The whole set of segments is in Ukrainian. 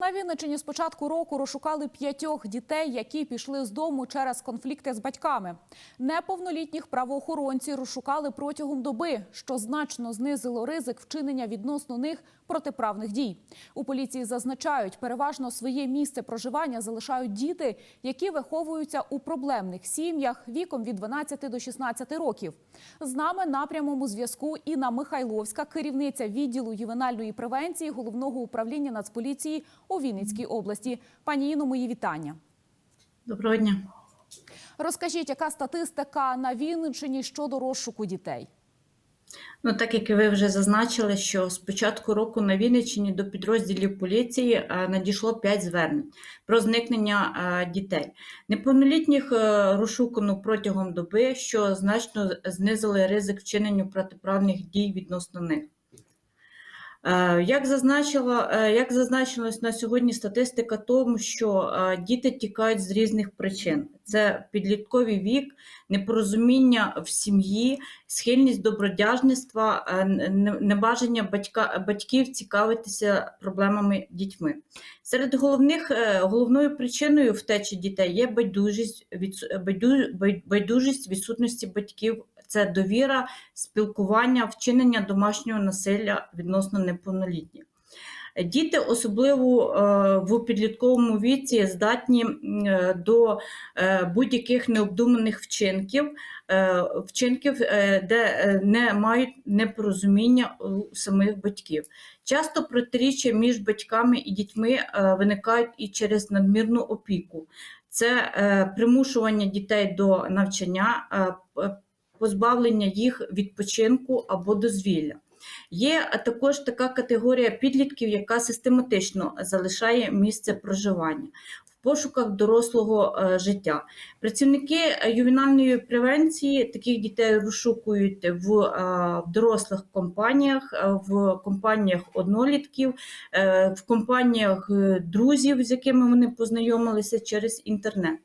На Вінниччині з початку року розшукали п'ятьох дітей, які пішли з дому через конфлікти з батьками. Неповнолітніх правоохоронці розшукали протягом доби, що значно знизило ризик вчинення відносно них протиправних дій. У поліції зазначають, переважно своє місце проживання залишають діти, які виховуються у проблемних сім'ях віком від 12 до 16 років. З нами на прямому зв'язку Інна Михайловська, керівниця відділу ювенальної превенції головного управління Нацполіції у Вінницькій області. Пані Іно, мої вітання. Доброго дня. Розкажіть, яка статистика на Вінниччині щодо розшуку дітей? Ну, так як ви вже зазначили, що з початку року на Вінниччині до підрозділів поліції е, надійшло 5 звернень про зникнення е, дітей. Неповнолітніх е, розшукано протягом доби, що значно знизили ризик вчинення протиправних дій відносно них. Е, Як зазначила, е, як зазначилось на сьогодні статистика тому, що е, діти тікають з різних причин: це підлітковий вік, непорозуміння в сім'ї, схильність до бродяжництва, небажання батька, батьків цікавитися проблемами дітьми. Серед головних головною причиною втечі дітей є байдужість, байду- байдужість відсутності батьків. Це довіра, спілкування, вчинення домашнього насилля відносно неповнолітніх. Діти, особливо е, в підлітковому віці, здатні е, до е, будь-яких необдуманих вчинків, вчинків, де не мають непорозуміння у самих батьків. Часто протиріччя між батьками і дітьми виникають і через надмірну опіку. Це примушування дітей до навчання, позбавлення їх відпочинку або дозвілля. Є також така категорія підлітків, яка систематично залишає місце проживання в пошуках дорослого е, життя. Працівники е, ювенальної превенції таких дітей розшукують в, е, дорослих компаніях, в компаніях однолітків, в компаніях друзів, з якими вони познайомилися через інтернет.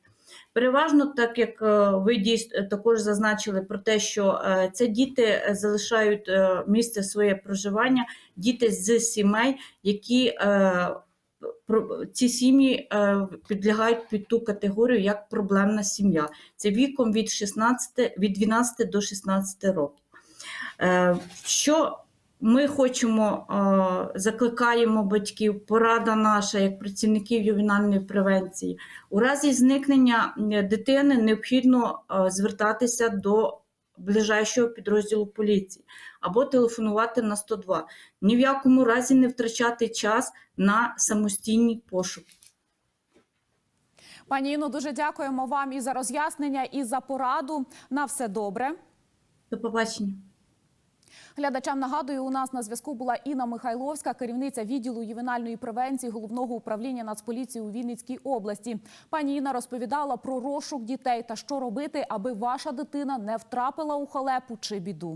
Переважно, так як е, ви дійс- також зазначили про те, що е, це діти е, залишають е, місце своє проживання, діти з сімей, які е, ці сім'ї е, підлягають під ту категорію як проблемна сім'я. Це віком від 16, від 12 до 16 років. Е, Що ми хочемо, закликаємо батьків, порада наша як працівників ювенальної превенції. У разі зникнення е, дитини необхідно звертатися до ближайшого підрозділу поліції або телефонувати на 102. Ні в якому разі не втрачати час на самостійні пошуки. Пані Іно, дуже дякуємо вам і за роз'яснення, і за пораду. На все добре. До побачення. Глядачам нагадую, у нас на зв'язку була Інна Михайловська, керівниця відділу ювенальної превенції головного управління Нацполіції у Вінницькій області. Пані Інна розповідала про розшук дітей та що робити, аби ваша дитина не втрапила у халепу чи біду.